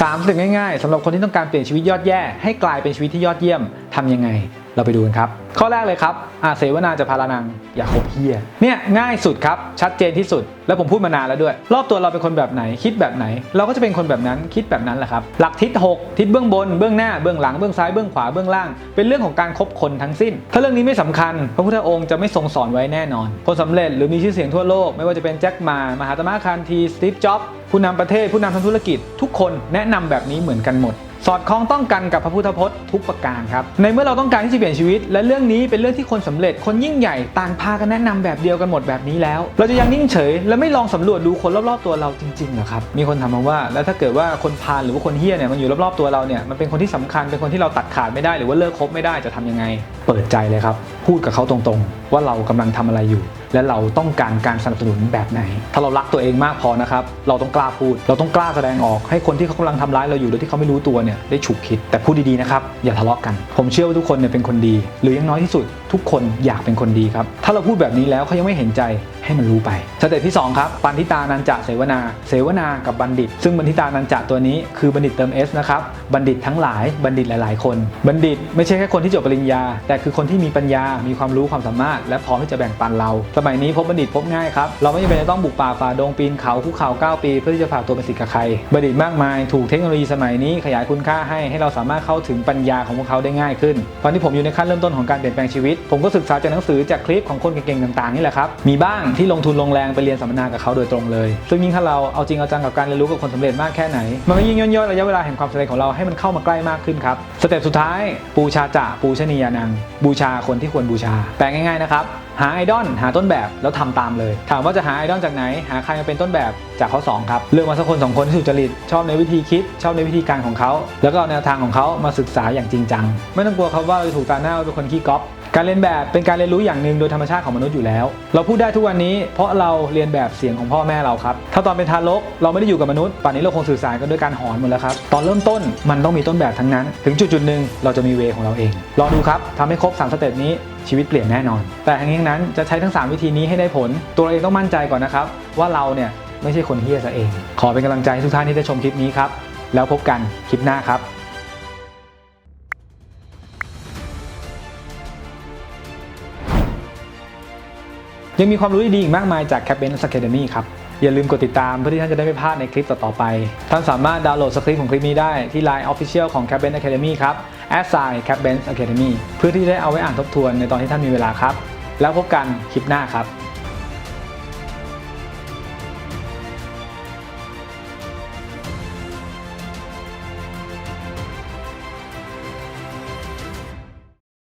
3สเต็ปง่ายๆสำหรับคนที่ต้องการเปลี่ยนชีวิตยอดแย่ ให้กลายเป็นชีวิตที่ยอดเยี่ยมทำยังไง เราไปดูกันครับ ข้อแรกเลยครับอาเสวนาจะพารานังอย่าคบเฮียเนี่ยง่ายสุดครับ ชัดเจนที่สุด แล้วผมพูดมานานแล้วด้วย รอบตัวเราเป็นคนแบบไหนคิดแบบไหน เราก็จะเป็นคนแบบนั้นคิดแบบนั้นแหละครับ หลักทิศ 6 ทิศเบื้องบนเบื้องหน้าเบื้องหลังเบื้องซ้ายเบื้องขวาเบื้องล่าง เป็นเรื่องของการคบคนทั้งสิ้น ถ้าเรื่องนี้ไม่สำคัญ พระพุทธองค์จะไม่ทรงสอนไว้แน่นอน คนสำเร็จหรือมีชื่อเสียงทั่วโลก ไม่ว่าจะเป็นแจ็คมา มหาตมะคานที สตีฟ จ็อบ ผู้นำประเทศ ผู้นำทางธุรกิจ ทุกคนแนะนำแบบนี้เหมือนกันหมด สอดคล้องต้องกันกับพระพุทธพจน์ทุกประการครับ ในเมื่อเราต้องการที่จะเปลี่ยนชีวิต และเรื่องนี้เป็นเรื่องที่คนสำเร็จคนยิ่งใหญ่ต่างพากันแนะนำแบบเดียวกันหมดแบบนี้แล้ว เราจะยังนิ่งเฉย และไม่ลองสำรวจดูคนรอบๆตัวเราจริงๆเหรอครับ มีคนถามมาว่า แล้วถ้าเกิดว่าคนพาลหรือว่าคนเฮี้ยเนี่ยมันอยู่รอบๆตัวเราเนี่ยมันเป็นคนที่สำคัญเป็นคนที่เราตัดขาดไม่ได้หรือว่าเลิกคบไม่ได้จะทำยังไง เปิดใจเลยครับ พูดกับเขาตรงๆ ว่าเรากำลังทำอะไรอยู่และเราต้องการการสนับสนุนแบบไหน ถ้าเรารักตัวเองมากพอนะครับ เราต้องกล้าพูด เราต้องกล้าแสดงออกให้คนที่เขากำลังทำร้ายเราอยู่โดยที่เขาไม่รู้ตัวเนี่ยได้ฉุกคิด แต่พูดดีๆนะครับอย่าทะเลาะกัน ผมเชื่อว่าทุกคนเนี่ยเป็นคนดี หรือยังน้อยที่สุด ทุกคนอยากเป็นคนดีครับ ถ้าเราพูดแบบนี้แล้วเขายังไม่เห็นใจให้มันรู้ไปสเต็ปที่สองครับปันทิตานันจะเสวนา เสวนากับบัณฑิต ซึ่งบัณฑิตานันจะตัวนี้คือบัณฑิตเติม S นะครับบัณฑิตทั้งหลายบัณฑิตหลาย ๆ คน บัณฑิตไม่ใช่แค่คนที่จบปริญญา แต่คือคนที่มีปัญญา มีความรู้ความสามารถ และพร้อมที่จะแบ่งปันเรา สมัยนี้พบบัณฑิตพบง่ายครับ เราไม่จำเป็นจะต้องบุกป่าฝ่าดงปีนเขาคุกเข่า9ปี เพื่อที่จะฝาตัวเป็นศิษย์กับใคร บัณฑิตมากมาย ถูกเทคโนโลยีสมัยนี้ขยายคุณค่าให้ให้เราสามารถเข้าถึงปัญญาของพวกเขาได้ง่ายขึ้น ตอนที่ผมอยู่ในขั้นเริ่มต้นของการเปลี่ยนแปลงชีวิต ผมก็ศึกษาจากหนังสือจากคลิปของคนเก่งๆต่างๆนี่แหละครับ มีบ้างที่ลงทุนลงแรงไปเรียนสัมมนากับเขาโดยตรงเลย ซึ่งยิ่งถ้าเราเอาจริงเอาจังกับการเรียนรู้กับคนสำเร็จมากแค่ไหน มันก็ยิ่งย่นย่อระยะเวลาแห่งความสำเร็จของเราให้มันเข้ามาใกล้มากขึ้นครับ สเต็ปสุดท้าย ปูชาจะปูชนียานัง บูชาคนที่ควรบูชา แปลง่ายๆนะครับหาไอดอลหาต้นแบบแล้วทำตามเลย ถามว่าจะหาไอดอลจากไหน หาใครมาเป็นต้นแบบจากข้อ2ครับเลือกมาสักคนสองคนที่สุจริตชอบในวิธีคิด ชอบในวิธีการของเขาแล้วก็เอาแนวทางของเขามาศึกษาอย่างจริงจัง ไม่ต้องกลัวครับว่าจะถูกตาหน้าว่าเป็นคนขี้ก๊อปการเรียนแบบเป็นการเรียนรู้อย่างหนึ่งโดยธรรมชาติของมนุษย์อยู่แล้ว เราพูดได้ทุกวันนี้เพราะเราเรียนแบบเสียงของพ่อแม่เราครับ ถ้าตอนเป็นทารกเราไม่ได้อยู่กับมนุษย์ ป่านนี้เราคงสื่อสารกันด้วยการหอนหมดแล้วครับ ตอนเริ่มต้นมันต้องมีต้นแบบทั้งนั้น ถึงจุดจุดหนึ่งเราจะมีเวของเราเองรองดูครับทำให้ครบ 3 สเต็ปนี้ชีวิตเปลี่ยนแน่นอน แต่ทั้งนี้ทั้งนั้นจะใช้ทั้ง 3 วิธีนี้ให้ได้ผล ตัวเราเองต้องมั่นใจก่อนนะครับว่าเราเนี่ยไม่ใช่คนเฮี้ยซะเอง ขอเป็นกำลังใจให้ทุกท่านที่ได้ชมคลิปนี้ครับ แล้วพบกันคลิปหน้าครับยังมีความรู้ดีๆอีกมากมายจาก c a p b e n Academy ครับ อย่าลืมกดติดตามเพื่อที่ท่านจะได้ไม่พลาดในคลิปต่อ ๆ ไป ท่านสามารถดาวน์โหลดสคริปต์ของคลิปนี้ได้ที่ Line Official ของ c a p b e n Academy ครับ a s s i g n c a p b e n Academy เพื่อที่จะได้เอาไว้อ่านทบทวนในตอนที่ท่านมีเวลาครับ แล้วพบกันคลิปหน้าครับ